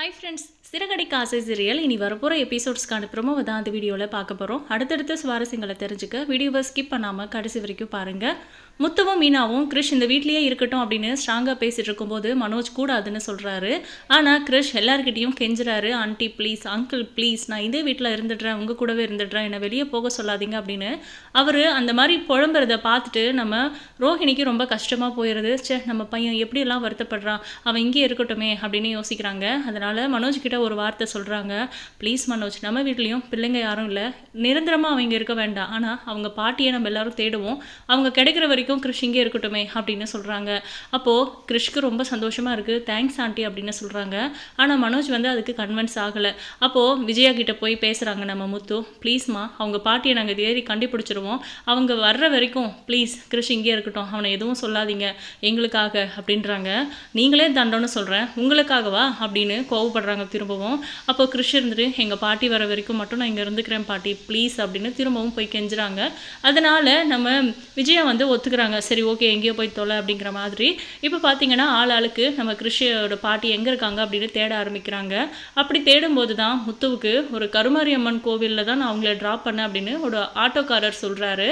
Hi friends சிறகடி காசை serial இனி வரப்போகிற எபிசோட்ஸ்க்கான ப்ரோமோவை தான் அந்த வீடியோவில் பார்க்க போகிறோம் அடுத்தடுத்த சுவாரஸ்யங்களை தெரிஞ்சுக்க வீடியோவை ஸ்கிப் பண்ணாமல் கடைசி வரைக்கும் பாருங்கள் முத்துவும் மீனாவும் கிரிஷ் இந்த வீட்லேயே இருக்கட்டும் அப்படின்னு ஸ்ட்ராங்காக பேசிகிட்டு இருக்கும்போது மனோஜ் கூடாதுன்னு சொல்கிறாரு ஆனால் கிரிஷ் எல்லார்கிட்டேயும் கெஞ்சுறாரு. ஆண்டி ப்ளீஸ் அங்கிள் ப்ளீஸ் நான் இதே வீட்டில் இருந்துடுறேன். உங்கள் கூடவே இருந்துடுறேன். என்னை வெளியே போக சொல்லாதீங்க அப்படின்னு அவர் அந்த மாதிரி புழம்புறத பார்த்துட்டு நம்ம ரோஹிணிக்கு ரொம்ப கஷ்டமாக போயிடுது ச்சே நம்ம பையன் எப்படியெல்லாம் வருத்தப்படுறான்? அவன் இங்கே இருக்கட்டுமே அப்படின்னு யோசிக்கிறாங்க. அதனால் மனோஜ் கிட்ட ஒரு வார்த்தை சொல்கிறாங்க ப்ளீஸ் மனோஜ் நம்ம வீட்லேயும் பிள்ளைங்க யாரும் இல்லை. நிரந்தரமாக அவங்க இருக்க வேண்டாம். ஆனால் அவங்க பாட்டியை நம்ம எல்லாரும் தேடுவோம். அவங்க கிடைக்கிற வரைக்கும் கிறிஷ் இங்கே இருக்கட்டுமே அப்படின்னு சொல்கிறாங்க அப்போது கிறிஷ்க்கு ரொம்ப சந்தோஷமாக இருக்குது தேங்க்ஸ் ஆண்டி அப்படின்னு சொல்கிறாங்க ஆனால் மனோஜ் வந்து அதுக்கு கன்வின்ஸ் ஆகலை. அப்போது விஜயா கிட்ட போய் பேசுகிறாங்க நம்ம முத்து. ப்ளீஸ்மா அவங்க பாட்டியை நாங்கள் தேடி கண்டுபிடிச்சிருவோம். அவங்க வர்ற வரைக்கும் ப்ளீஸ் கிறிஷ் இங்கே இருக்கட்டும். அவனை எதுவும் சொல்லாதீங்க. எங்களுக்காக அப்படின்றாங்க. நீங்களே தண்டோன்னு சொல்கிறேன் உங்களுக்காகவா? அப்படின்னு கோவப்படுறாங்க திரும்பவும். அப்போ கிறிஷ் இருந்துட்டு எங்கள் பாட்டி வர வரைக்கும் மட்டும் நான் இங்கே இருந்துக்கிறேன் பாட்டி ப்ளீஸ் அப்படின்னு திரும்பவும் போய் கெஞ்சுறாங்க. அதனால் நம்ம விஜயா வந்து ஒத்துக்கிறாங்க. சரி ஓகே எங்கேயோ போய் தொலை அப்படிங்கிற மாதிரி. இப்போ பார்த்தீங்கன்னா ஆள் ஆளுக்கு நம்ம கிருஷியோட பாட்டி எங்கே இருக்காங்க அப்படின்னு தேட ஆரம்பிக்கிறாங்க. அப்படி தேடும்போது தான் முத்துவுக்கு ஒரு கருமாரியம்மன் கோவிலில் தான் நான் அவங்கள ட்ராப் பண்ணேன் அப்படின்னு ஒரு ஆட்டோக்காரர் சொல்கிறாரு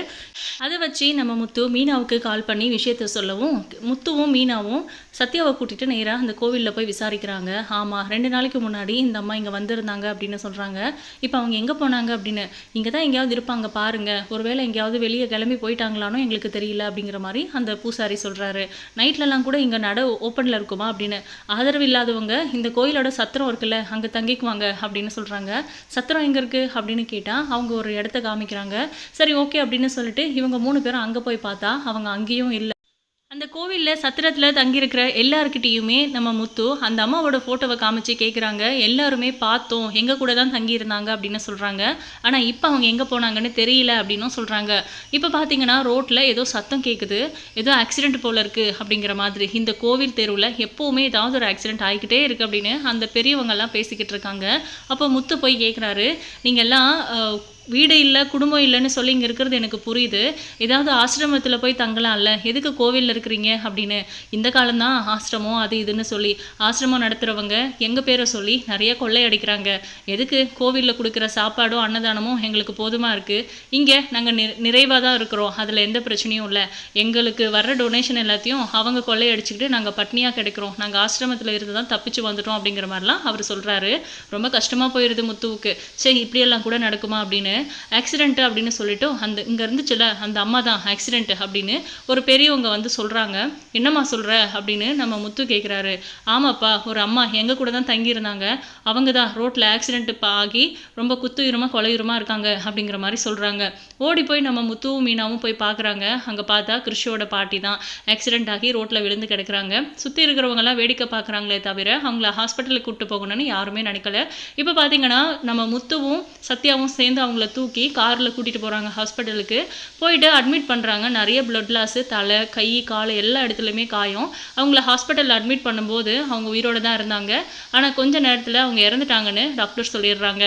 அதை வச்சு நம்ம முத்து மீனாவுக்கு கால் பண்ணி விஷயத்த சொல்லவும் முத்துவும் மீனாவும் சத்யாவை கூட்டிகிட்டு நேராக அந்த கோவிலில் போய் விசாரிக்கிறாங்க. ஆமாம் ரெண்டு நாளைக்கு முன்னாடி இந்த அம்மா இங்கே வந்திருந்தாங்க அப்படின்னு சொல்கிறாங்க இப்போ அவங்க எங்கே போனாங்க அப்படின்னு? இங்கே தான் எங்கேயாவது இருப்பாங்க பாருங்க. ஒருவேளை எங்கேயாவது வெளியே கிளம்பி போயிட்டாங்களானோ எங்களுக்கு தெரியல அப்படிங்கிற மாதிரி அந்த பூசாரி சொல்கிறாரு நைட்லலாம் கூட இங்கே நட ஓப்பனில் இருக்குமா அப்படின்னு? ஆதரவு இல்லாதவங்க இந்த கோயிலோட சத்திரம் இருக்குல்ல அங்கே தங்கிக்குவாங்க அப்படின்னு சொல்கிறாங்க சத்திரம் எங்கே இருக்குது அப்படின்னு கேட்டால் அவங்க ஒரு இடத்த காமிக்கிறாங்க. சரி ஓகே அப்படின்னு சொல்லிட்டு இவங்க மூணு பேரும் அங்கே போய் பார்த்தா அவங்க அங்கேயும் இல்லை. கோவிலில் சத்திரத்தில் தங்கியிருக்கிற எல்லாருக்கிட்டேயுமே நம்ம முத்து அந்த அம்மாவோட ஃபோட்டோவை காமிச்சு கேட்குறாங்க எல்லாருமே பார்த்தோம். எங்கள் கூட தான் தங்கியிருந்தாங்க அப்படின்னு சொல்கிறாங்க ஆனால் இப்போ அவங்க எங்கே போனாங்கன்னு தெரியல அப்படின்னும் சொல்கிறாங்க இப்போ பார்த்தீங்கன்னா ரோட்டில் ஏதோ சத்தம் கேட்குது ஏதோ ஆக்சிடென்ட் போல இருக்குது அப்படிங்கிற மாதிரி. இந்த கோவில் தெருவில் எப்போவுமே ஏதாவது ஒரு ஆக்சிடென்ட் ஆகிக்கிட்டே இருக்குது அப்படின்னு அந்த பெரியவங்கெல்லாம் பேசிக்கிட்டு இருக்காங்க. அப்போ முத்து போய் கேட்குறாரு நீங்கள் எல்லாம் வீடு இல்லை குடும்பம் இல்லைன்னு சொல்லி இங்கே இருக்கிறது எனக்கு புரியுது. ஏதாவது ஆசிரமத்தில் போய் தங்கலாம்ல எதுக்கு கோவிலில் இருக்கிறீங்க அப்படின்னு. இந்த காலம்தான் ஆசிரமம் அது இதுன்னு சொல்லி. ஆசிரமம் நடத்துகிறவங்க எங்கள் பேரை சொல்லி நிறைய கொள்ளையடிக்கிறாங்க எதுக்கு கோவிலில் கொடுக்குற சாப்பாடும் அன்னதானமும் எங்களுக்கு போதுமாக இருக்குது இங்கே நாங்கள் நி நிறைவாக தான் இருக்கிறோம். அதில் எந்த பிரச்சனையும் இல்லை. எங்களுக்கு வர்ற டொனேஷன் எல்லாத்தையும் அவங்க கொள்ளையடிச்சுக்கிட்டு நாங்கள் பட்னியாக கிடைக்கிறோம். நாங்கள் ஆசிரமத்தில் இருந்து தான் தப்பிச்சு வந்துட்டோம் அப்படிங்கிற மாதிரிலாம் அவர் சொல்கிறாரு ரொம்ப கஷ்டமாக போயிடுது முத்துவுக்கு. சரி இப்படியெல்லாம் கூட நடக்குமா அப்படின்னு. ஆக்சிடெண்ட்டு அப்படின்னு சொல்லிட்டு அந்த இங்கே இருந்துச்சுல அந்த அம்மா தான் ஆக்சிடென்ட் அப்படின்னு ஒரு பெரியவங்க வந்து சொல்கிறாங்க என்னம்மா சொல்கிற அப்படின்னு நம்ம முத்து கேட்குறாரு ஆமாப்பா ஒரு அம்மா எங்கள் கூட தான் தங்கியிருந்தாங்க. அவங்க தான் ரோட்டில் ஆக்சிடென்ட் ஆகி ரொம்ப குத்துயிரமாக கொலையுரமாக இருக்காங்க அப்படிங்கிற மாதிரி சொல்கிறாங்க ஓடி போய் நம்ம முத்துவும் மீனாவும் போய் பார்க்குறாங்க அங்கே பார்த்தா கிருஷியோட பாட்டி தான் ஆக்சிடென்ட் ஆகி ரோட்டில் விழுந்து கிடக்குறாங்க. சுற்றி இருக்கிறவங்கலாம் வேடிக்கை பார்க்குறாங்களே தவிர அவங்கள ஹாஸ்பிட்டலுக்கு கூப்பிட்டு போகணும்னு யாருமே நினைக்கல. இப்போ பார்த்தீங்கன்னா நம்ம முத்துவும் சத்யாவும் சேர்ந்து அவங்கள தூக்கி காரில் கூட்டிகிட்டு போகிறாங்க ஹாஸ்பிட்டலுக்கு போயிட்டு அட்மிட் பண்ணுறாங்க நிறைய ப்ளட் லாஸு தலை கை கால் எல்லா இடத்துலையுமே காயம். அவங்கள ஹாஸ்பிட்டலில் அட்மிட் பண்ணும்போது அவங்க உயிரோட தான் இருந்தாங்க. ஆனால் கொஞ்ச நேரத்தில் அவங்க இறந்துட்டாங்கன்னு டாக்டர் சொல்லிடுறாங்க.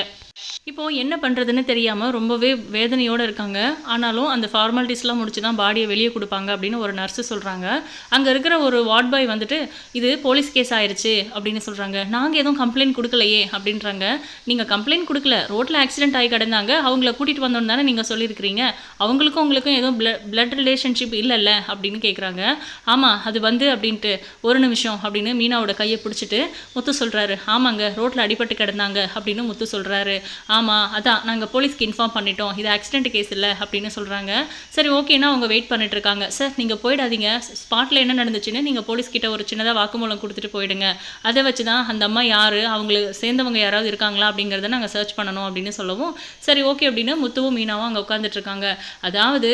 இப்போது என்ன பண்ணுறதுன்னு தெரியாமல் ரொம்பவே வேதனையோடு இருக்காங்க. ஆனாலும் அந்த ஃபார்மாலிட்டிஸ்லாம் முடிச்சு தான் பாடியை வெளியே கொடுப்பாங்க அப்படின்னு ஒரு நர்ஸு சொல்கிறாங்க அங்கே இருக்கிற ஒரு வார்ட் பாய் வந்துட்டு இது போலீஸ் கேஸ் ஆயிடுச்சு அப்படின்னு சொல்கிறாங்க நாங்கள் எதுவும் கம்ப்ளைண்ட் கொடுக்கலையே அப்படின்றாங்க. நீங்கள் கம்ப்ளைண்ட் கொடுக்கல. ரோட்டில் ஆக்சிடென்ட் ஆகி கிடந்தாங்க. அவங்கள கூட்டிகிட்டு வந்தோன்னு தானே நீங்கள் சொல்லியிருக்கிறீங்க. அவங்களுக்கும் உங்களுக்கும் எதுவும் பிளட் ரிலேஷன்ஷிப் இல்லைல்ல அப்படின்னு கேட்குறாங்க ஆமாம் அது வந்து அப்படின்ட்டு ஒரு நிமிஷம் அப்படின்னு மீனாவோட கையை பிடிச்சிட்டு முத்து சொல்கிறாரு ஆமாங்க ரோட்டில் அடிபட்டு கிடந்தாங்க அப்படின்னு முத்து சொல்கிறாரு ஆமாம் அதான் நாங்கள் போலீஸ்க்கு இன்ஃபார்ம் பண்ணிட்டோம் இது ஆக்சிடென்ட் கேஸ் இல்லை அப்படின்னு சொல்கிறாங்க சரி ஓகேனா அவங்க வெயிட் பண்ணிட்டு இருக்காங்க. சார் நீங்கள் போயிடாதீங்க. ஸ்பாட்டில் என்ன நடந்துச்சுன்னு நீங்கள் போலீஸ்கிட்ட ஒரு சின்னதாக வாக்குமூலம் கொடுத்துட்டு போயிடுங்க. அதை வச்சு தான் அந்த அம்மா யார் அவங்களுக்கு சேர்ந்தவங்க யாராவது இருக்காங்களா அப்படிங்கிறத நாங்கள் சர்ச் பண்ணணும் அப்படின்னு சொல்லவும் சரி ஓகே அப்படின்னு முத்துவும் மீனாவும் அங்கே உட்காந்துட்ருக்காங்க அதாவது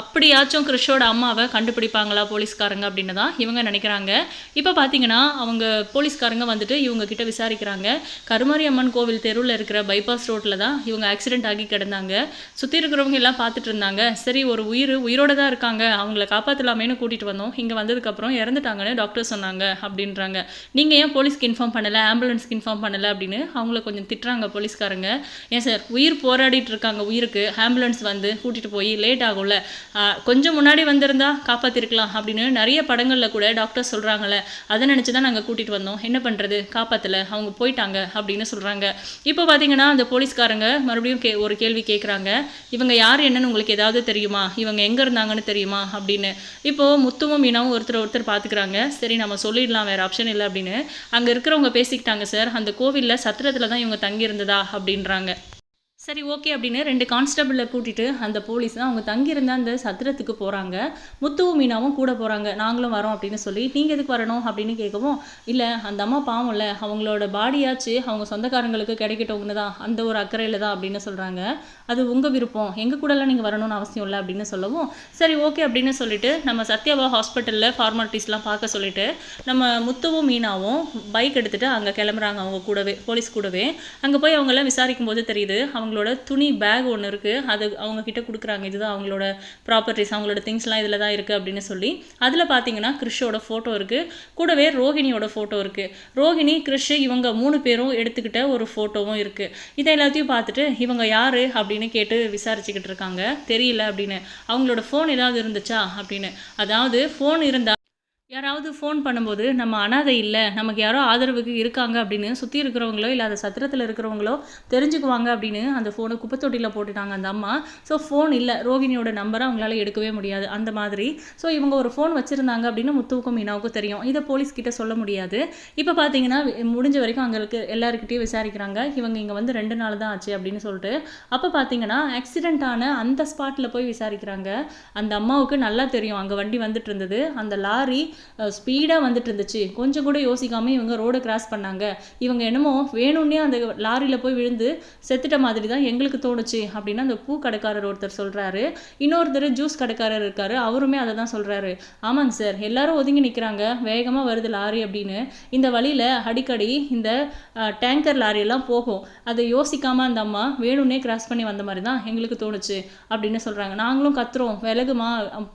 அப்படியாச்சும் கிறிஷோட அம்மாவை கண்டுபிடிப்பாங்களா போலீஸ்காரங்க அப்படின்னு தான் இவங்க நினைக்கிறாங்க. இப்போ பார்த்தீங்கன்னா அவங்க போலீஸ்காரங்க வந்துட்டு இவங்க கிட்ட விசாரிக்கிறாங்க. கருமாரி அம்மன் கோவில் தெருவில் இருக்கிற பைபாஸ் ரோட்டில் தான் இவங்க ஆக்சிடென்ட் ஆகி கிடந்தாங்க. சுற்றி இருக்கிறவங்க எல்லாம் பார்த்துட்டு இருந்தாங்க. சரி ஒரு உயிர் உயிரோட தான் இருக்காங்க. அவங்கள காப்பாற்றலாமேன்னு கூட்டிகிட்டு வந்தோம். இங்கே வந்ததுக்கப்புறம் இறந்துட்டாங்கன்னு டாக்டர் சொன்னாங்க அப்படின்றாங்க. நீங்கள் ஏன் போலீஸ்க்கு இன்ஃபார்ம் பண்ணலை? ஆம்புலன்ஸ்க்கு இன்ஃபார்ம் பண்ணலை அப்படின்னு அவங்கள கொஞ்சம் திட்டுறாங்க போலீஸ்காரங்க. ஏன் சார் உயிர் போராடிட்டு இருக்காங்க உயிருக்கு. ஆம்புலன்ஸ் வந்து கூட்டிகிட்டு போய் லேட் ஆகும்ல. கொஞ்சம் முன்னாடி வந்திருந்தா காப்பாற்றிருக்கலாம் அப்படின்னு நிறைய படங்களில் கூட டாக்டர் சொல்கிறாங்களே அதை நினச்சி தான் நாங்கள் கூட்டிகிட்டு வந்தோம். என்ன பண்ணுறது காப்பாற்றலை அவங்க போயிட்டாங்க அப்படின்னு சொல்கிறாங்க இப்போ பார்த்தீங்கன்னா அந்த போலீஸ்காரங்க மறுபடியும் கே ஒரு கேள்வி கேட்குறாங்க இவங்க யார் என்னன்னு உங்களுக்கு ஏதாவது தெரியுமா? இவங்க எங்கே இருந்தாங்கன்னு தெரியுமா? அப்படின்னு. இப்போது முத்துவும் மீனாவும் ஒருத்தர் ஒருத்தர் பார்த்துக்கிறாங்க சரி நம்ம சொல்லிடலாம் வேறு ஆப்ஷன் இல்லை அப்படின்னு. அங்கே இருக்கிறவங்க பேசிக்கிட்டாங்க சார் அந்த கோவிலில் சத்திரத்தில் தான் இவங்க தங்கியிருந்ததா? அப்படின்றாங்க. சரி ஓகே அப்படின்னு ரெண்டு கான்ஸ்டபிளை கூட்டிட்டு அந்த போலீஸ் தான் அவங்க தங்கியிருந்த அந்த சத்திரத்துக்கு போகிறாங்க முத்துவும் மீனாவும் கூட போகிறாங்க நாங்களும் வரோம் அப்படின்னு சொல்லி நீங்கள் எதுக்கு வரணும்? அப்படின்னு கேட்கவும் இல்லை அந்த அம்மா பாவம்ல அவங்களோட பாடியாச்சு அவங்க சொந்தக்காரங்களுக்கு கிடைக்கட்டவங்கன்னு தான் அந்த ஒரு அக்கறையில் தான் அப்படின்னு சொல்கிறாங்க அது உங்கள் விருப்பம். எங்கள் கூடலாம் நீங்கள் வரணும்னு அவசியம் இல்லை அப்படின்னு சொல்லவும் சரி ஓகே அப்படின்னு சொல்லிட்டு நம்ம சத்யாவா ஹாஸ்பிட்டலில் ஃபார்மாலிட்டிஸ்லாம் பார்க்க சொல்லிட்டு நம்ம முத்துவும் மீனாவும் பைக் எடுத்துகிட்டு அங்கே கிளம்புறாங்க அவங்க கூடவே போலீஸ் கூடவே. அங்கே போய் அவங்களாம் விசாரிக்கும் போது தெரியுது அவங்க அவங்களோட துணி பேக் ஒன்று இருக்குது அது அவங்க கிட்ட கொடுக்குறாங்க. இதுதான் அவங்களோட ப்ராப்பர்ட்டிஸ் அவங்களோட திங்ஸ்லாம் இதில் தான் இருக்குது அப்படின்னு சொல்லி. அதில் பார்த்தீங்கன்னா கிறிஷோட ஃபோட்டோ இருக்குது கூடவே ரோஹிணியோட ஃபோட்டோ இருக்குது ரோஹிணி கிறிஷ் இவங்க மூணு பேரும் எடுத்துக்கிட்ட ஒரு ஃபோட்டோவும் இருக்குது இதை எல்லாத்தையும் பார்த்துட்டு இவங்க யார் அப்படின்னு கேட்டு விசாரிச்சுக்கிட்டு இருக்காங்க. தெரியல அப்படின்னு. அவங்களோட ஃபோன் ஏதாவது இருந்துச்சா அப்படின்னு. அதாவது ஃபோன் இருந்தால் யாராவது ஃபோன் பண்ணும்போது நம்ம அனாதை இல்லை நமக்கு யாரோ ஆதரவுக்கு இருக்காங்க அப்படின்னு சுற்றி இருக்கிறவங்களோ இல்லை அந்த சத்திரத்தில் இருக்கிறவங்களோ தெரிஞ்சுக்குவாங்க அப்படின்னு அந்த ஃபோனை குப்பைத்தொட்டியில் போட்டுட்டாங்க அந்த அம்மா. ஸோ ஃபோன் இல்லை ரோகிணியோட நம்பரை அவங்களால எடுக்கவே முடியாது அந்த மாதிரி. ஸோ இவங்க ஒரு ஃபோன் வச்சுருந்தாங்க அப்படின்னு முத்துவுக்கும் மீனாவுக்கும் தெரியும். இதை போலீஸ் கிட்ட சொல்ல முடியாது. இப்போ பார்த்தீங்கன்னா முடிஞ்ச வரைக்கும் அங்கே இருக்க எல்லாருக்கிட்டையும் விசாரிக்கிறாங்க. இவங்க இங்கே வந்து ரெண்டு நாள் தான் ஆச்சு அப்படின்னு சொல்லிட்டு. அப்போ பார்த்தீங்கன்னா ஆக்சிடென்ட் ஆன அந்த ஸ்பாட்டில் போய் விசாரிக்கிறாங்க. அந்த அம்மாவுக்கு நல்லா தெரியும் அங்கே வண்டி வந்துட்டு இருந்தது. அந்த லாரி ஸ்பீடாக வந்துட்டு இருந்துச்சு. கொஞ்சம் கூட யோசிக்காம இவங்க ரோடை கிராஸ் பண்ணாங்க. இவங்க என்னமோ வேணும்னே அந்த லாரியில் போய் விழுந்து செத்துட்ட மாதிரி தான் எங்களுக்கு தோணுச்சு அப்படின்னு அந்த பூ கடைக்காரர் ஒருத்தர் சொல்கிறாரு இன்னொருத்தர் ஜூஸ் கடைக்காரர் இருக்காரு. அவருமே அதை தான் சொல்கிறாரு ஆமாங்க சார் எல்லாரும் ஒதுங்கி நிற்கிறாங்க வேகமாக வருது லாரி அப்படின்னு. இந்த வழியில் அடிக்கடி இந்த டேங்கர் லாரியெல்லாம் போகும். அதை யோசிக்காமல் அந்த அம்மா வேணும்னே கிராஸ் பண்ணி வந்த மாதிரி தான் எங்களுக்கு தோணுச்சு அப்படின்னு சொல்கிறாங்க நாங்களும் கத்துறோம். விலகுமா?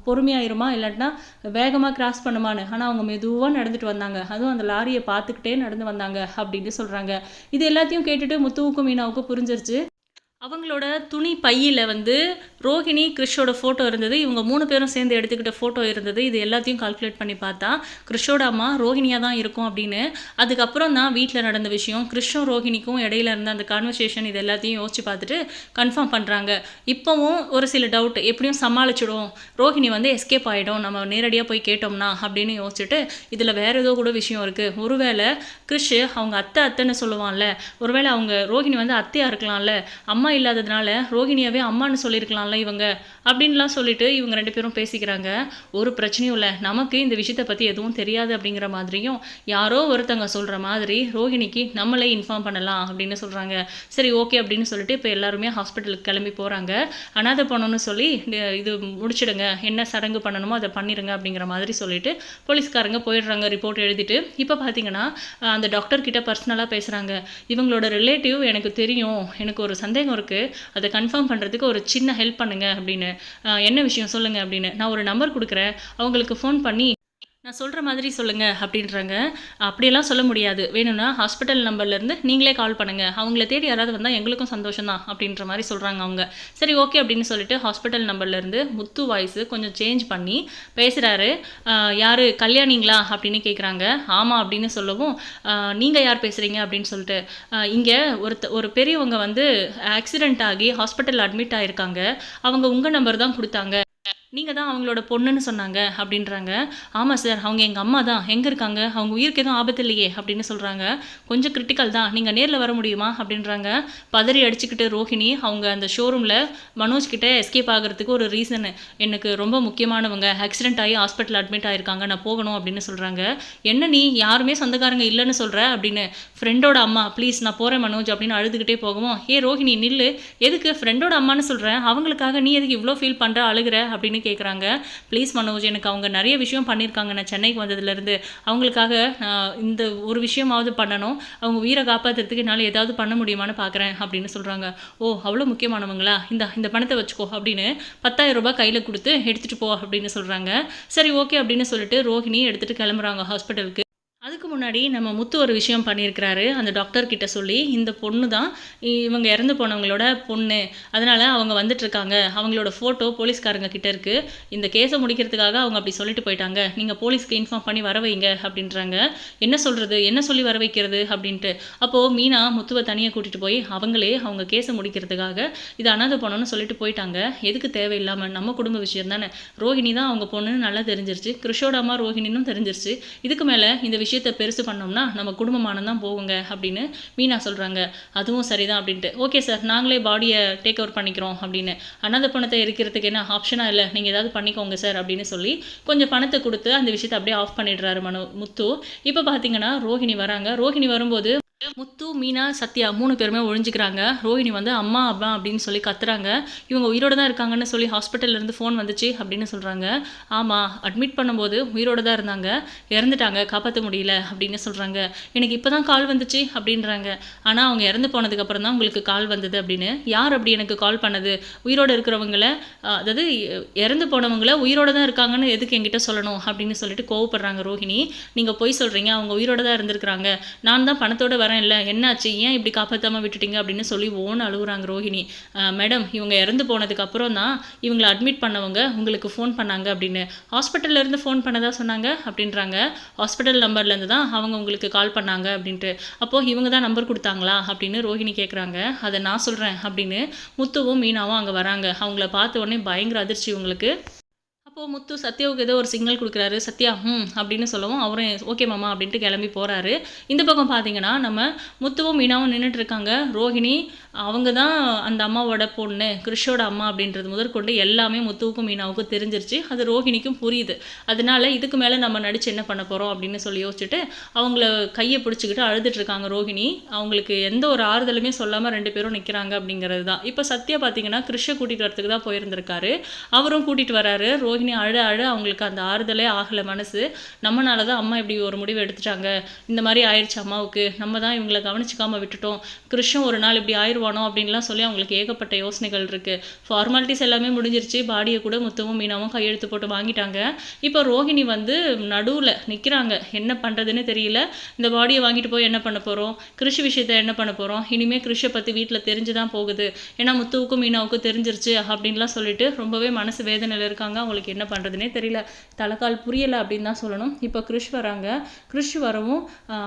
பொறுமையாயிருமா? இல்லாட்டினா வேகமாக கிராஸ் பண்ணுமா? பண்ணுமான்னு ஆனால் அவங்க மெதுவாக நடந்துட்டு வந்தாங்க. அதுவும் அந்த லாரியை பார்த்துக்கிட்டே நடந்து வந்தாங்க அப்படின்னு சொல்கிறாங்க இது எல்லாத்தையும் கேட்டுட்டு முத்துவுக்கும் மீனாவுக்கும் புரிஞ்சிருச்சு. அவங்களோட துணி பையில் வந்து ரோஹிணி கிறிஷோட ஃபோட்டோ இருந்தது. இவங்க மூணு பேரும் சேர்ந்து எடுத்துக்கிட்ட ஃபோட்டோ இருந்தது. இது எல்லாத்தையும் கால்குலேட் பண்ணி பார்த்தா கிறிஷோட அம்மா ரோஹிணியாக தான் இருக்கும் அப்படின்னு. அதுக்கப்புறம் தான் வீட்டில் நடந்த விஷயம். கிறிஷும் ரோஹிணிக்கும் இடையில இருந்த அந்த கான்வர்சேஷன் இது எல்லாத்தையும் யோசிச்சு பார்த்துட்டு கன்ஃபார்ம் பண்ணுறாங்க இப்போவும் ஒரு சில டவுட் எப்படியும் சமாளிச்சிடும். ரோஹிணி வந்து எஸ்கேப் ஆகிடும் நம்ம நேரடியாக போய் கேட்டோம்னா அப்படின்னு யோசிச்சுட்டு இதில் வேறு ஏதோ கூட விஷயம் இருக்குது ஒருவேளை கிறிஷ் அவங்க அத்தை அத்தைன்னு சொல்லுவான்ல ஒருவேளை அவங்க ரோஹிணி வந்து அத்தையாக இருக்கலாம்ல? அம்மா இல்லாததுனால ரோஹிணியாவே அம்மான்னு சொல்லியிருக்கலாம்ல இவங்க? அப்படின்லாம் சொல்லிட்டு இவங்க ரெண்டு பேரும் பேசிக்கிறாங்க. ஒரு பிரச்சனையும் இல்லை. நமக்கு இந்த விஷயத்தை பற்றி எதுவும் தெரியாது அப்படிங்கிற மாதிரியும் யாரோ ஒருத்தங்க சொல்கிற மாதிரி ரோஹிணிக்கு நம்மளே இன்ஃபார்ம் பண்ணலாம் அப்படின்னு சொல்கிறாங்க சரி ஓகே அப்படின்னு சொல்லிட்டு இப்போ எல்லாருமே ஹாஸ்பிட்டலுக்கு கிளம்பி போகிறாங்க அனாதை பண்ணணும்னு சொல்லி இது முடிச்சிடுங்க. என்ன சடங்கு பண்ணணுமோ அதை பண்ணிடுங்க அப்படிங்கிற மாதிரி சொல்லிட்டு போலீஸ்காரங்க போயிடுறாங்க ரிப்போர்ட் எழுதிட்டு. இப்போ பார்த்தீங்கன்னா அந்த டாக்டர் கிட்ட பர்சனலாக பேசுகிறாங்க இவங்களோட ரிலேட்டிவ் எனக்கு தெரியும். எனக்கு ஒரு சந்தேகம் இருக்குது அதை கன்ஃபார்ம் பண்ணுறதுக்கு ஒரு சின்ன ஹெல்ப் பண்ணுங்கள் அப்படின்னு என்ன விஷயம் சொல்லுங்க அப்படின்னு. நான் ஒரு நம்பர் கொடுக்குறேன். அவங்களுக்கு ஃபோன் பண்ணி நான் சொல்கிற மாதிரி சொல்லுங்கள் அப்படின்றாங்க. அப்படியெல்லாம் சொல்ல முடியாது. வேணும்னா ஹாஸ்பிட்டல் நம்பர்லேருந்து நீங்களே கால் பண்ணுங்கள் அவங்கள தேடி யாராவது வந்தால் எங்களுக்கும் சந்தோஷம் தான் அப்படின்ற மாதிரி சொல்கிறாங்க அவங்க. சரி ஓகே அப்படின்னு சொல்லிட்டு ஹாஸ்பிட்டல் நம்பர்லேருந்து முத்து வாய்ஸு கொஞ்சம் சேஞ்ச் பண்ணி பேசுகிறாரு யார்? கல்யாணிங்களா? அப்படின்னு கேட்குறாங்க ஆமாம் அப்படின்னு சொல்லவும் நீங்கள் யார் பேசுகிறீங்க அப்படின்னு சொல்லிட்டு இங்கே ஒருத்த ஒரு பெரியவங்க வந்து ஆக்சிடெண்ட் ஆகி ஹாஸ்பிட்டல் அட்மிட் ஆகிருக்காங்க அவங்க உங்கள் நம்பர் தான் கொடுத்தாங்க. நீங்கள் தான் அவங்களோட பொண்ணுன்னு சொன்னாங்க அப்படின்றாங்க. ஆமாம் சார் அவங்க எங்கள் அம்மா தான். எங்கே இருக்காங்க? அவங்க உயிருக்கு எதுவும் ஆபத்து இல்லையே அப்படின்னு சொல்கிறாங்க கொஞ்சம் கிரிட்டிக்கல் தான். நீங்கள் நேரில் வர முடியுமா அப்படின்றாங்க. பதறி அடிச்சுக்கிட்டு ரோஹிணி அவங்க அந்த ஷோரூமில் மனோஜ் கிட்ட எஸ்கேப் ஆகிறதுக்கு ஒரு ரீசன் எனக்கு ரொம்ப முக்கியமானவங்க. ஆக்சிடென்ட் ஆகி ஹாஸ்பிட்டல் அட்மிட் ஆகிருக்காங்க நான் போகணும் அப்படின்னு சொல்கிறாங்க என்ன நீ? யாருமே சொந்தக்காரங்க இல்லைன்னு சொல்கிற அப்படின்னு. ஃப்ரெண்டோட அம்மா. ப்ளீஸ் நான் போகிறேன் மனோஜ் அப்படின்னு அழுதுகிட்டே போகவும் ஏ ரோஹிணி நில்லு. எதுக்கு? ஃப்ரெண்டோட அம்மான்னு சொல்கிறேன் அவங்களுக்காக நீ எதுக்கு இவ்வளோ ஃபீல் பண்ணுற அழுகிற? அப்படின்னு அப்படின்னு கேட்குறாங்க ப்ளீஸ் மனோஜ் எனக்கு அவங்க நிறைய விஷயம் பண்ணியிருக்காங்க நான் சென்னைக்கு வந்ததுலேருந்து அவங்களுக்காக இந்த ஒரு விஷயமாவது பண்ணணும். அவங்க உயிரை காப்பாற்றுறதுக்கு என்னால் ஏதாவது பண்ண முடியுமான்னு பார்க்குறேன் அப்படின்னு சொல்கிறாங்க ஓ அவ்வளோ முக்கியமானவங்களா? இந்த இந்த பணத்தை வச்சுக்கோ அப்படின்னு பத்தாயிரம் ரூபாய் கையில் கொடுத்து எடுத்துகிட்டு போ அப்படின்னு சொல்கிறாங்க சரி ஓகே அப்படின்னு சொல்லிட்டு ரோஹிணி எடுத்துகிட்டு கிளம்புறாங்க ஹாஸ்பிட்டலுக்கு அதுக்கு முன்னாடி நம்ம முத்து ஒரு விஷயம் பண்ணியிருக்கிறாரு அந்த டாக்டர் கிட்ட சொல்லி இந்த பொண்ணு தான் இவங்க இறந்து போனவங்களோட பொண்ணு. அதனால் அவங்க வந்துட்டுருக்காங்க. அவங்களோட ஃபோட்டோ போலீஸ்காரங்க கிட்ட இருக்குது இந்த கேஸை முடிக்கிறதுக்காக அவங்க அப்படி சொல்லிட்டு போயிட்டாங்க. நீங்கள் போலீஸ்க்கு இன்ஃபார்ம் பண்ணி வர வைங்க அப்படின்றாங்க. என்ன சொல்கிறது என்ன சொல்லி வர வைக்கிறது? அப்படின்ட்டு. அப்போது மீனா முத்துவை தனியாக கூட்டிகிட்டு போய் அவங்களே அவங்க கேஸை முடிக்கிறதுக்காக இது அனாதை பொண்ணுன்னு சொல்லிட்டு போயிட்டாங்க. எதுக்கு தேவையில்லாமல் நம்ம குடும்ப விஷயம் தானே. ரோஹிணி தான் அவங்க பொண்ணுன்னு நல்லா தெரிஞ்சிருச்சு. கிருஷோட அம்மா ரோஹிணின்னு தெரிஞ்சிருச்சு. இதுக்கு மேலே இந்த விஷயம் விஷயத்தை பெருசு பண்ணோம்னா நம்ம குடும்பமானம் தான் போகுங்க அப்படின்னு மீனா சொல்கிறாங்க அதுவும் சரிதான் அப்படின்ட்டு. ஓகே சார் நாங்களே பாடியை டேக் ஓவர் பண்ணிக்கிறோம் அப்படின்னு. அனாத பணத்தை எரிக்கிறதுக்கு என்ன ஆப்ஷனாக இல்லை? நீங்கள் ஏதாவது பண்ணிக்கோங்க சார் அப்படின்னு சொல்லி கொஞ்சம் பணத்தை கொடுத்து அந்த விஷயத்தை அப்படியே ஆஃப் பண்ணிடுறாரு மனு முத்து. இப்போ பார்த்தீங்கன்னா ரோஹிணி வராங்க. ரோஹிணி வரும்போது முத்து மீனா சத்யா மூணு பேருமே ஒழிஞ்சிக்கிறாங்க. ரோஹிணி வந்து அம்மா அப்பா அப்படின்னு சொல்லி கத்துறாங்க. இவங்க உயிரோட தான் இருக்காங்கன்னு சொல்லி ஹாஸ்பிட்டல்ல இருந்து ஃபோன் வந்துச்சு அப்படின்னு சொல்கிறாங்க ஆமாம் அட்மிட் பண்ணும்போது உயிரோட தான் இருந்தாங்க. இறந்துட்டாங்க காப்பாற்ற முடியல அப்படின்னு சொல்கிறாங்க எனக்கு இப்போ தான் கால் வந்துச்சு அப்படின்றாங்க. ஆனால் அவங்க இறந்து போனதுக்கப்புறம் தான் உங்களுக்கு கால் வந்தது அப்படின்னு. யார் அப்படி எனக்கு கால் பண்ணது? உயிரோடு இருக்கிறவங்கள அதாவது இறந்து போனவங்கள உயிரோட தான் இருக்காங்கன்னு எதுக்கு என்கிட்ட சொல்லணும் அப்படின்னு சொல்லிட்டு கோவப்படுறாங்க ரோஹிணி. நீங்கள் போய் சொல்கிறீங்க அவங்க உயிரோட தான் இருந்திருக்கிறாங்க. நான் தான் பணத்தோட வரேன் இல்லை என்னாச்சு? ஏன் இப்படி காப்பாற்றாமல் விட்டுட்டீங்க? அப்படின்னு சொல்லி ஓன்னு அழுகுறாங்க ரோஹிணி. மேடம் இவங்க இறந்து போனதுக்கு அப்புறம் தான் இவங்களை அட்மிட் பண்ணவங்க உங்களுக்கு ஃபோன் பண்ணாங்க அப்படின்னு. ஹாஸ்பிட்டல்லேருந்து ஃபோன் பண்ணதா சொன்னாங்க? அப்படின்றாங்க. ஹாஸ்பிட்டல் நம்பர்லேருந்து தான் அவங்க உங்களுக்கு கால் பண்ணாங்க அப்படின்ட்டு. அப்போது இவங்க தான் நம்பர் கொடுத்தாங்களா? அப்படின்னு ரோஹிணி கேட்குறாங்க அதை நான் சொல்கிறேன் அப்படின்னு முத்துவும் மீனாவும் அங்கே வராங்க. அவங்கள பார்த்த உடனே பயங்கர அதிர்ச்சி உங்களுக்கு அப்போது முத்து சத்யாவுக்கு ஏதோ ஒரு சிக்னல் கொடுக்குறாரு. சத்யா ம் அப்படின்னு சொல்லவும் அவரும் ஓகே மாமா அப்படின்ட்டு கிளம்பி போகிறாரு இந்த பக்கம் பார்த்தீங்கன்னா நம்ம முத்துவும் மீனாவும் நின்றுட்டு இருக்காங்க. ரோஹிணி அவங்க தான் அந்த அம்மாவோட பொண்ணு கிருஷோட அம்மா அப்படின்றது முதற்கொண்டு எல்லாமே முத்துவுக்கும் மீனாவுக்கும் தெரிஞ்சிருச்சு. அது ரோஹிணிக்கும் புரியுது. அதனால இதுக்கு மேலே நம்ம நடிச்சு என்ன பண்ண போகிறோம் அப்படின்னு சொல்லி யோசிச்சுட்டு அவங்கள கையை பிடிச்சிக்கிட்டு அழுதுட்டு இருக்காங்க ரோஹிணி. அவங்களுக்கு எந்த ஒரு ஆறுதலுமே சொல்லாமல் ரெண்டு பேரும் நிற்கிறாங்க அப்படிங்கிறது தான் இப்போ சத்யா பார்த்தீங்கன்னா கிருஷ்ண கூட்டிகிட்டு வரத்துக்கு தான் போயிருந்திருக்காரு. அவரும் கூட்டிகிட்டு வராரு. ரோஹிணி அழ அழ அவங்களுக்கு அந்த ஆறுதலே ஆகலை மனசு. நம்மனால தான் அம்மா இப்படி ஒரு முடிவு எடுத்துட்டாங்க. இந்த மாதிரி ஆயிடுச்சு அம்மாவுக்கு. நம்ம தான் இவங்களை கவனிச்சிக்காமல் விட்டுட்டோம். கிருஷ்ணன் ஒரு நாள் இப்படி ஆயிடுவானோ அப்படின்லாம் சொல்லி அவங்களுக்கு ஏகப்பட்ட யோசனைகள் இருக்குது ஃபார்மாலிட்டிஸ் எல்லாமே முடிஞ்சிருச்சு. பாடியை கூட முத்துவும் மீனாவும் கையெழுத்து போட்டு வாங்கிட்டாங்க. இப்போ ரோஹிணி வந்து நடுவில் நிற்கிறாங்க என்ன பண்ணுறதுன்னு தெரியல. இந்த பாடியை வாங்கிட்டு போய் என்ன பண்ண போகிறோம் கிருஷி விஷயத்தை என்ன பண்ண போகிறோம் இனிமேல் கிருஷை பற்றி வீட்டில் தெரிஞ்சு தான் போகுது. ஏன்னா முத்துவுக்கும் மீனாவுக்கும் தெரிஞ்சிருச்சு அப்படின்லாம் சொல்லிட்டு ரொம்பவே மனசு வேதனையில் இருக்காங்க. அவங்களுக்கு என்ன பண்ணுறதுனே தெரியல. தலைக்கால் புரியலை அப்படின்னு தான் சொல்லணும். இப்போ கிருஷ் வராங்க. கிருஷ் வரவும்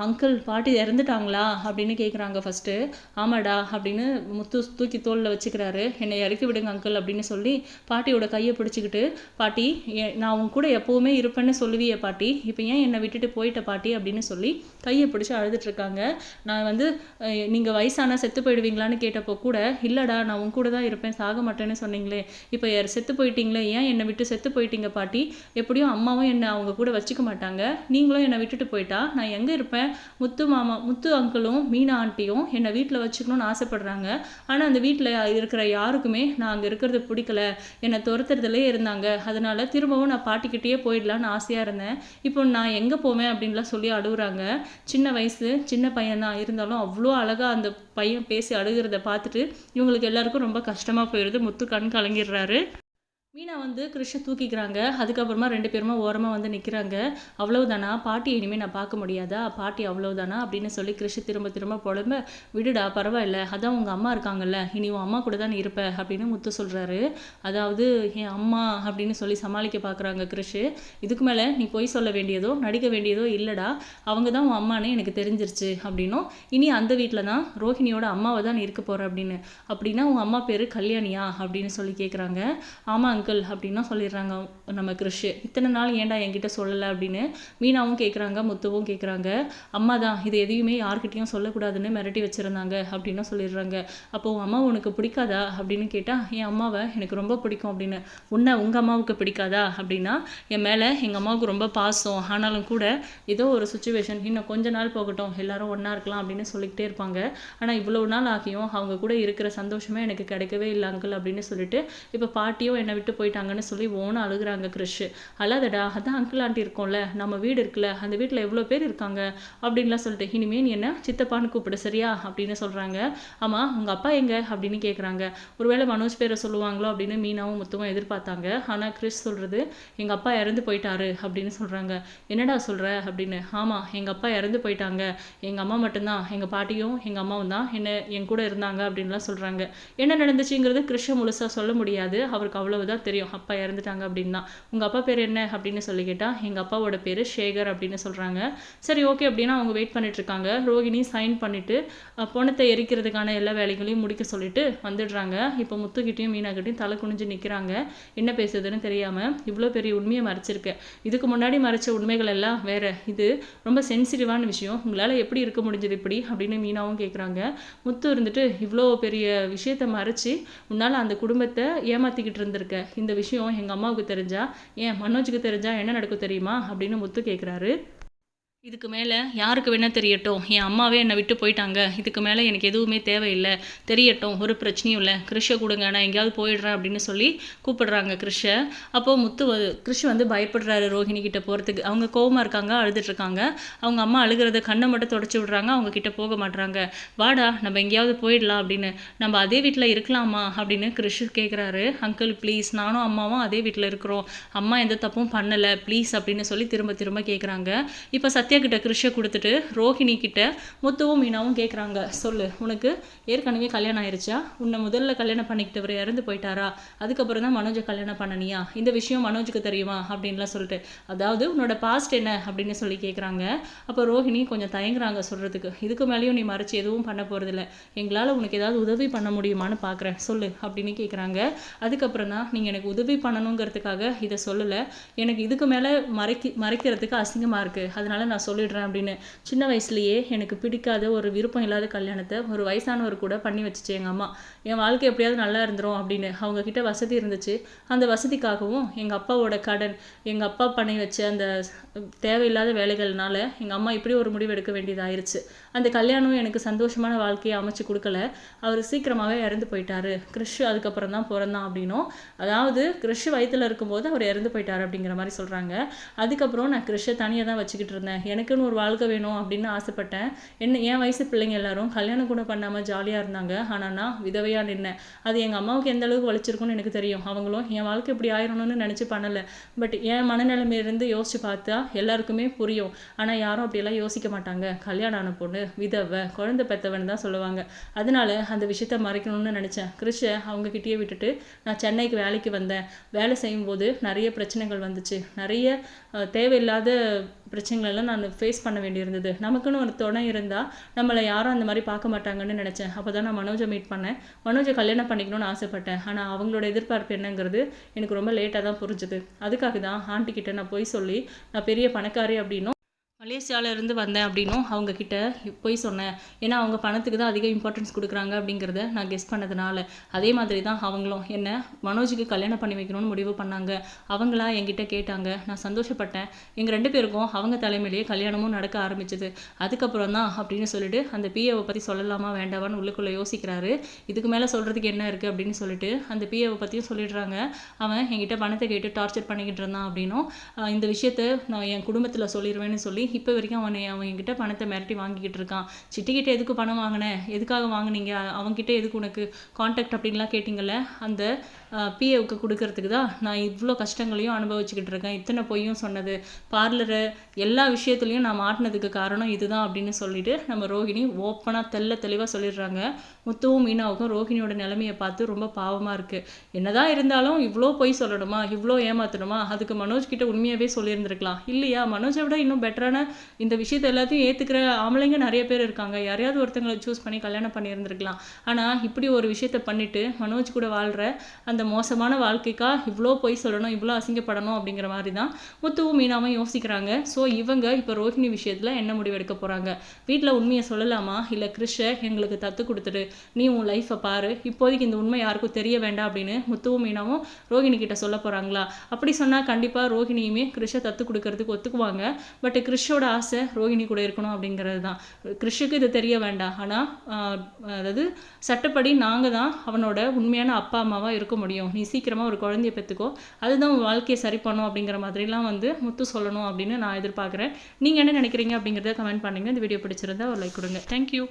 அங்கிள் பாட்டி இறந்துட்டாங்களா? அப்படின்னு கேட்குறாங்க ஃபஸ்ட்டு ஆமாடா அப்படின்னு முத்து தூக்கி தோலில் வச்சுக்கிறாரு. என்னை இறக்கி விடுங்க அங்கிள் அப்படின்னு சொல்லி பாட்டியோட கையை பிடிச்சிக்கிட்டு பாட்டி நான் உன் கூட எப்போவுமே இருப்பேன்னு சொல்லுவியே பாட்டி. இப்போ ஏன் என்னை விட்டுட்டு போயிட்ட பாட்டி? அப்படின்னு சொல்லி கையை பிடிச்சி அழுதுட்ருக்காங்க நான் வந்து நீங்கள் வயசானால் செத்து போயிடுவீங்களான்னு கேட்டப்போ கூட இல்லைடா நான் உன் கூட தான் இருப்பேன் சாக மாட்டேன்னு சொன்னீங்களே. இப்போ யார் செத்து போயிட்டீங்களே? ஏன் என்னை விட்டு செத்து போயிட்டீங்க பாட்டி. எப்படியும் அம்மாவும் என்னை அவங்க கூட வச்சுக்க மாட்டாங்க. நீங்களும் என்னை விட்டுட்டு போயிட்டா? நான் எங்கே இருப்பேன்? முத்து மாமா முத்து அங்கிளும் மீனா ஆண்டியும் என்னை வீட்டில் வச்சுக்கணும்னு ஆசைப்படுறாங்க. ஆனால் அந்த வீட்டில் இருக்கிற யாருக்குமே நான் அங்கே இருக்கிறது பிடிக்கல. என்னை துரத்துறதுலே இருந்தாங்க. அதனால் திரும்பவும் நான் பாட்டிக்கிட்டேயே போயிடலான்னு ஆசையாக இருந்தேன். இப்போ நான் எங்கே போவேன் அப்படின்லாம் சொல்லி அழுகுறாங்க. சின்ன வயசு சின்ன பையன் தான் இருந்தாலும் அவ்வளோ அழகாக அந்த பையன் பேசி அழுகிறத பார்த்துட்டு இவங்களுக்கு எல்லாருக்கும் ரொம்ப கஷ்டமாக போயிடுது முத்து கண் கலங்கிடுறாரு. மீனா வந்து கிருஷ்ண தூக்கிக்கிறாங்க. அதுக்கப்புறமா ரெண்டு பேருமா ஓரமாக வந்து நிற்கிறாங்க அவ்வளவுதானா? பாட்டி இனிமேல் நான் பார்க்க முடியாதா? பாட்டி அவ்வளவுதானா? அப்படின்னு சொல்லி கிருஷ்ண திரும்ப திரும்ப புலம்ப விடுடா பரவாயில்ல. அதான் உங்கள் அம்மா இருக்காங்கல்ல. இனி உன் அம்மா கூட தான் இருப்ப? அப்படின்னு முத்து சொல்கிறாரு அதாவது என் அம்மா? அப்படின்னு சொல்லி சமாளிக்க பார்க்குறாங்க கிருஷ் இதுக்கு மேலே நீ பொய் சொல்ல வேண்டியதோ நடிக்க வேண்டியதோ இல்லைடா. அவங்க தான் உன் அம்மானே எனக்கு தெரிஞ்சிருச்சு. அப்படின்னும். இனி அந்த வீட்டில் தான் ரோஹிணியோட அம்மாவை தான் இருக்க போகிற அப்படின்னு. அப்படின்னா உன் அம்மா பேர் கல்யாணியா? அப்படின்னு சொல்லி கேட்குறாங்க ஆமாம் அங்கிள் அப்படின்னா சொல்லிடுறாங்க. நம்ம கிருஷ் இத்தனை நாள் ஏன்டா என்கிட்ட சொல்லலை அப்படின்னு மீனாவும் கேட்குறாங்க முத்துவும் கேட்குறாங்க அம்மா தான் இது எதையுமே யார்கிட்டையும் சொல்லக்கூடாதுன்னு மிரட்டி வச்சுருந்தாங்க அப்படின்னு சொல்லிடுறாங்க. அப்போ உன் அம்மா உனக்கு பிடிக்காதா அப்படின்னு கேட்டால் என் அம்மாவை எனக்கு ரொம்ப பிடிக்கும் அப்படின்னு. உன்னை உங்கள் அம்மாவுக்கு பிடிக்காதா? அப்படின்னா என் மேலே எங்கள் அம்மாவுக்கு ரொம்ப பாசம். ஆனாலும் கூட ஏதோ ஒரு சுச்சுவேஷன் இன்னும் கொஞ்ச நாள் போகட்டும். எல்லாரும் ஒன்றா இருக்கலாம் அப்படின்னு சொல்லிக்கிட்டே இருப்பாங்க. ஆனால் இவ்வளோ நாள் ஆகியும் அவங்க கூட இருக்கிற சந்தோஷமே எனக்கு கிடைக்கவே இல்லை அங்கிள் அப்படின்னு சொல்லிட்டு இப்போ பாட்டியும் என்னை விட்டு போயிட்டாங்கன்னு சொல்லி ஓன அழுகுறாங்க கிறிஷ் அல்லாதடா அதான் அங்கிள் ஆண்டி இருக்கோம்ல நம்ம வீடு இருக்குல்ல அந்த வீட்டில் எவ்வளோ பேர் இருக்காங்க அப்படின்லாம் சொல்லிட்டு இனிமே நீ என்ன சித்தப்பான்னு கூப்பிடு சரியா? அப்படின்னு சொல்கிறாங்க ஆமாம் உங்கள் அப்பா எங்க? அப்படின்னு கேட்குறாங்க ஒருவேளை மனோஜ் பேரை சொல்லுவாங்களோ அப்படின்னு மீனாவும் முத்துவும் எதிர்பார்த்தாங்க. ஆனால் கிறிஸ் சொல்கிறது எங்கள் அப்பா இறந்து போயிட்டாரு அப்படின்னு சொல்கிறாங்க என்னடா சொல்கிற அப்படின்னு ஆமாம் எங்கள் அப்பா இறந்து போயிட்டாங்க. எங்கள் அம்மா மட்டும்தான் எங்கள் பாட்டியும் எங்கள் அம்மாவும் தான் என்ன என் கூட இருந்தாங்க அப்படின்லாம் சொல்கிறாங்க என்ன நடந்துச்சுங்கிறது கிறிஷ முழுசாக சொல்ல முடியாது. அவருக்கு அவ்வளவுதான் தெரியும். அப்பா இறந்துட்டாங்க அப்படின்னா. உங்கள் அப்பா பேர் என்ன? அப்படின்னு சொல்லி கேட்டால் எங்கள் அப்பாவோட பேர் சேகர் அப்படின்னு சொல்கிறாங்க சரி ஓகே அப்படின்னா அவங்க வெயிட் பண்ணிட்டுருக்காங்க ரோகிணி சைன் பண்ணிவிட்டு பொணத்தை பணத்தை எரிக்கிறதுக்கான எல்லா வேலைகளையும் முடிக்க சொல்லிட்டு வந்துடுறாங்க. இப்போ முத்துக்கிட்டையும் மீனாக்கிட்டையும் தலை குனிஞ்சு நிற்கிறாங்க என்ன பேசுதுன்னு தெரியாமல் இவ்வளோ பெரிய உண்மையை மறைச்சிருக்கேன் இதுக்கு முன்னாடி மறைச்ச உண்மைகள் எல்லாம் வேறு. இது ரொம்ப சென்சிட்டிவான விஷயம். உங்களால் எப்படி இருக்க முடிஞ்சது இப்படி? அப்படின்னு மீனாவும் கேட்குறாங்க முத்து இருந்துட்டு இவ்வளோ பெரிய விஷயத்தை மறைச்சி உன்னால் அந்த குடும்பத்தை ஏமாத்திக்கிட்டு இருந்திருக்க. இந்த விஷயம் எங்கள் அம்மாவுக்கு தெரிஞ்சால் ஏன் மனோஜுக்கு தெரிஞ்சால் என்ன நடக்கும் தெரியுமா அப்படின்னு முத்து கேட்குறாரு இதுக்கு மேலே யாருக்கு வேணால் தெரியட்டும். என் அம்மாவே என்னை விட்டு போயிட்டாங்க. இதுக்கு மேலே எனக்கு எதுவுமே தேவையில்லை. தெரியட்டும். ஒரு பிரச்சனையும் இல்லை. கிருஷை கொடுங்க. நான் எங்கேயாவது போயிடுறேன் அப்படின்னு சொல்லி கூப்பிடுறாங்க கிருஷை அப்போது முத்து கிருஷ் வந்து பயப்படுறாரு ரோஹிணி கிட்டே போகிறதுக்கு அவங்க கோவமாக இருக்காங்க அழுதுட்ருக்காங்க அவங்க அம்மா அழுகிறத கண்ணை மட்டும் தொடச்சி விடுறாங்க. அவங்க கிட்ட போக மாட்டுறாங்க வாடா நம்ம எங்கேயாவது போயிடலாம் அப்படின்னு. நம்ம அதே வீட்டில் இருக்கலாமா அப்படின்னு கிருஷ் கேட்குறாரு அங்கிள் ப்ளீஸ் நானும் அம்மாவும் அதே வீட்டில் இருக்கிறோம். அம்மா எந்த தப்பும் பண்ணலை. ப்ளீஸ் அப்படின்னு சொல்லி திரும்ப திரும்ப கேட்குறாங்க இப்போ சத்திய சத்யா கிட்ட கிருஷை கொடுத்துட்டு ரோஹிணி கிட்ட முத்துவும் மீனாவும் கேட்குறாங்க சொல்லு உனக்கு ஏற்கனவே கல்யாணம் ஆயிருச்சா? உன்னை முதல்ல கல்யாணம் பண்ணிக்கிட்டவர் இறந்து போயிட்டாரா? அதுக்கப்புறம் தான் மனோஜை கல்யாணம் பண்ணனியா? இந்த விஷயம் மனோஜுக்கு தெரியுமா? அப்படின்லாம் சொல்லிட்டு அதாவது உன்னோட பாஸ்ட் என்ன? அப்படின்னு சொல்லி கேட்குறாங்க அப்போ ரோஹிணி கொஞ்சம் தயங்குறாங்க சொல்கிறதுக்கு இதுக்கு மேலேயும் நீ மறைச்சு எதுவும் பண்ண போகிறதில்ல எங்களால் உனக்கு ஏதாவது உதவி பண்ண முடியுமான்னு பார்க்குறேன் சொல்லு அப்படின்னு கேட்குறாங்க அதுக்கப்புறம் தான் நீங்கள் எனக்கு உதவி பண்ணணுங்கிறதுக்காக இதை சொல்லலை. எனக்கு இதுக்கு மேலே மறைக்கி மறைக்கிறதுக்கு அசிங்கமாக இருக்குது அதனால் நான் சொல்லிடுறேன் அப்படின்னு. சின்ன வயசுலயே எனக்கு பிடிக்காத ஒரு விருப்பம் இல்லாத கல்யாணத்தை ஒரு வயசானவர் கூட பண்ணி வச்சுச்சு எங்கள் அம்மா. என் வாழ்க்கை எப்படியாவது நல்லா இருந்துரும் அப்படின்னு. அவங்க கிட்ட வசதி இருந்துச்சு. அந்த வசதிக்காகவும் எங்கள் அப்பாவோட கடன் எங்கள் அப்பா பண்ணி வச்ச அந்த தேவையில்லாத வேலைகள்னால எங்கள் அம்மா இப்படி ஒரு முடிவு எடுக்க வேண்டியதாயிருச்சு. அந்த கல்யாணம் எனக்கு சந்தோஷமான வாழ்க்கையை அமைச்சு கொடுக்கல. அவர் சீக்கிரமாகவே இறந்து போயிட்டாரு. கிறிஷ் அதுக்கப்புறம் தான் பிறந்தான் அப்படின்னும். அதாவது கிறிஷ் வயித்துல இருக்கும்போது அவர் இறந்து போயிட்டார் அப்படிங்கிற மாதிரி சொல்கிறாங்க அதுக்கப்புறம் நான் கிறிஷை தனியாக தான் வச்சுக்கிட்டு இருந்தேன். எனக்குன்னு ஒரு வாழ்க்கை வேணும் அப்படின்னு ஆசைப்பட்டேன். என்ன என் வயசு பிள்ளைங்க எல்லாரும் கல்யாணம் கூட பண்ணாமல் ஜாலியாக இருந்தாங்க. ஆனால் நான் விதவையாக நின்னேன். அது எங்கள் அம்மாவுக்கு எந்த அளவுக்கு வலிச்சிருக்கும்னு எனக்கு தெரியும். அவங்களும் என் வாழ்க்கை இப்படி ஆயிரணும்னு நினச்சி பண்ணலை. பட் என் மனநிலைமையிலிருந்து யோசிச்சு பார்த்தா எல்லாருக்குமே புரியும். ஆனால் யாரும் அப்படியெல்லாம் யோசிக்க மாட்டாங்க. கல்யாணம் ஆன பொண்ணு விதவை குழந்தை பெத்தவன் தான் சொல்லுவாங்க. அதனால அந்த விஷயத்த மறைக்கணும்னு நினச்சேன். கிறிஷை அவங்க கிட்டேயே விட்டுட்டு நான் சென்னைக்கு வேலைக்கு வந்தேன். வேலை செய்யும்போது நிறைய பிரச்சனைகள் வந்துச்சு. நிறைய தேவையில்லாத பிரச்சனைகள் எல்லாம் நான் ஃபேஸ் பண்ண வேண்டியிருந்தது. நமக்குன்னு ஒரு துணை இருந்தால் நம்மளை யாரும் அந்த மாதிரி பார்க்க மாட்டாங்கன்னு நினச்சேன். அப்போ தான் நான் மனோஜை மீட் பண்ணேன். மனோஜை கல்யாணம் பண்ணிக்கணும்னு ஆசைப்பட்டேன். ஆனால் அவங்களோட எதிர்பார்ப்பு என்னங்கிறது எனக்கு ரொம்ப லேட்டாக தான் புரிஞ்சுது. அதுக்காக தான் ஆண்டி கிட்ட நான் போய் சொல்லி நான் பெரிய பணக்காரி அப்படின்னும் மலேசியாவிலேருந்து வந்தேன் அப்படின்னும் அவங்க கிட்ட போய் சொன்னேன். ஏன்னா அவங்க பணத்துக்கு தான் அதிக இம்பார்ட்டன்ஸ் கொடுக்குறாங்க அப்படிங்கிறத நான் கெஸ் பண்ணதுனால. அதே மாதிரி தான் அவங்களும் என்ன மனோஜுக்கு கல்யாணம் பண்ணி வைக்கணும்னு முடிவு பண்ணாங்க. அவங்களா என்கிட்ட கேட்டாங்க. நான் சந்தோஷப்பட்டேன். எங்கள் ரெண்டு பேருக்கும் அவங்க தலைமையிலேயே கல்யாணமும் நடக்க ஆரம்பிச்சது. அதுக்கப்புறம் தான் அப்படின்னு சொல்லிட்டு அந்த பிஏவை பற்றி சொல்லலாமா வேண்டாமான்னு உள்ளுக்குள்ளே யோசிக்கிறாரு. இதுக்கு மேலே சொல்கிறதுக்கு என்ன இருக்குது அப்படின்னு சொல்லிட்டு அந்த பிஏவை பற்றியும் சொல்லிடுறாங்க. அவன் என்கிட்ட பணத்தை கேட்டு டார்ச்சர் பண்ணிக்கிட்டு இருந்தான் அப்படின்னும். இந்த விஷயத்த நான் என் குடும்பத்தில் சொல்லிடுவேன்னு சொல்லி இப்போ வரைக்கும் அவனை அவன் என்கிட்ட பணத்தை மிரட்டி வாங்கிக்கிட்டு இருக்கான். சிட்டிக்கிட்ட எதுக்கு பணம் வாங்கினேன் எதுக்காக வாங்குனீங்க? அவன்கிட்ட எதுக்கு உனக்கு காண்டாக்ட் அப்படின்லாம் கேட்டிங்கல்ல அந்த பிஏவுக்கு கொடுக்கறதுக்கு தான் நான் இவ்வளோ கஷ்டங்களையும் அனுபவிச்சுக்கிட்டு இருக்கேன். இத்தனை பொய்யும் சொன்னது. பார்லரு எல்லா விஷயத்துலையும் நான் மாட்டினதுக்கு காரணம் இதுதான் அப்படின்னு சொல்லிட்டு நம்ம ரோஹிணி ஓப்பனாக தெள்ள தெளிவாக சொல்லிடுறாங்க. முத்துவும் மீனாவுக்கும் ரோஹிணியோட நிலைமையை பார்த்து ரொம்ப பாவமாக இருக்குது என்னதான் இருந்தாலும் இவ்வளோ பொய் சொல்லணுமா? இவ்வளோ ஏமாத்தணுமா? அதுக்கு மனோஜ் கிட்ட உண்மையாகவே சொல்லியிருந்திருக்கலாம். இல்லையா? மனோஜை விட இன்னும் பெட்டரான இந்த விஷயத்தை எல்லாத்தையும் ஏற்றுக்கிற ஆம்பளைங்க நிறைய பேர் இருக்காங்க. யாரையாவது ஒருத்தங்களை சூஸ் பண்ணி கல்யாணம் பண்ணியிருந்திருக்கலாம். ஆனால் இப்படி ஒரு விஷயத்த பண்ணிட்டு மனோஜ் கூட வாழ்கிற அந்த மோசமான வாழ்க்கைக்கா இவ்வளோ பொய் சொல்லணும் இவ்வளோ அசிங்கப்படணும் அப்படிங்கிற மாதிரி தான் முத்துவும் மீனாவும் யோசிக்கிறாங்க. ஸோ இவங்க இப்போ ரோஹிணி விஷயத்தில் என்ன முடிவு எடுக்க போகிறாங்க வீட்டில் உண்மையை சொல்லலாமா? இல்லை கிறிஷை எங்களுக்கு தத்து கொடுத்துட்டு நீ உன் லைஃப்பை பாரு இப்போதைக்கு இந்த உண்மை யாருக்கும் தெரிய வேண்டாம் அப்படின்னு முத்துவும் மீனாவும் ரோஹிணி கிட்ட சொல்ல போகிறாங்களா அப்படி சொன்னால் கண்டிப்பாக ரோஹிணியுமே கிறிஷை தத்து கொடுக்கறதுக்கு ஒத்துக்குவாங்க. பட் கிறிஷோட ஆசை ரோஹிணி கூட இருக்கணும் அப்படிங்கிறது தான். கிறிஷுக்கு இது தெரிய வேண்டாம். ஆனால் அதாவது சட்டப்படி நாங்கள் தான் அவனோட உண்மையான அப்பா அம்மாவாக இருக்க முடியும். நீ சீக்கிரமாக ஒரு குழந்தைய பெற்றுக்கோ அதுதான் உன் வாழ்க்கையை சரி பண்ணும் அப்படிங்கிற மாதிரிலாம் வந்து முத்து சொல்லணும் அப்படின்னு நான் எதிர்பார்க்குறேன். நீங்கள் என்ன நினைக்கிறீங்க அப்படிங்கிறத கமெண்ட் பண்ணுங்கள் இந்த வீடியோ பிடிச்சிருந்தா ஒரு லைக் கொடுங்க. தேங்க்யூ